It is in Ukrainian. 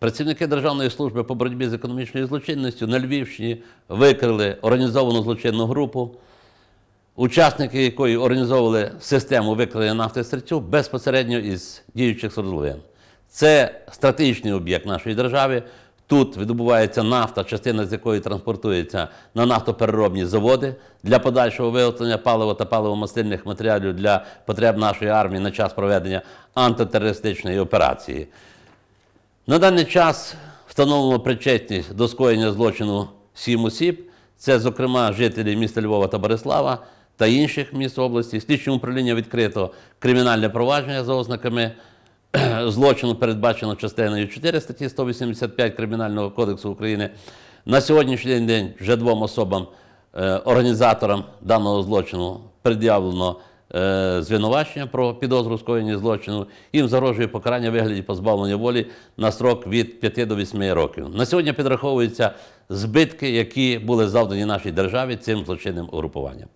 Працівники Державної служби по боротьбі з економічною злочинністю на Львівщині викрили організовану злочинну групу, учасники якої організовували систему викрадення нафти серцю безпосередньо із діючих свердловин. Це стратегічний об'єкт нашої держави. Тут видобувається нафта, частина з якої транспортується на нафтопереробні заводи для подальшого виготовлення палива та паливомастильних матеріалів для потреб нашої армії на час проведення антитерористичної операції. На даний час встановлено причетність до скоєння злочину сім осіб. Це, зокрема, жителі міста Львова та Борислава та інших міст області. Слідчим управління відкрито кримінальне провадження за ознаками злочину, передбачено частиною 4 статті 185 Кримінального кодексу України. На сьогоднішній день вже двом особам, е, організаторам даного злочину, пред'явлено звинувачення про підозру скоєння злочину. Їм загрожує покарання в вигляді позбавлення волі на строк від 5 до 8 років. На сьогодні підраховуються збитки, які були завдані нашій державі цим злочинним угрупуванням.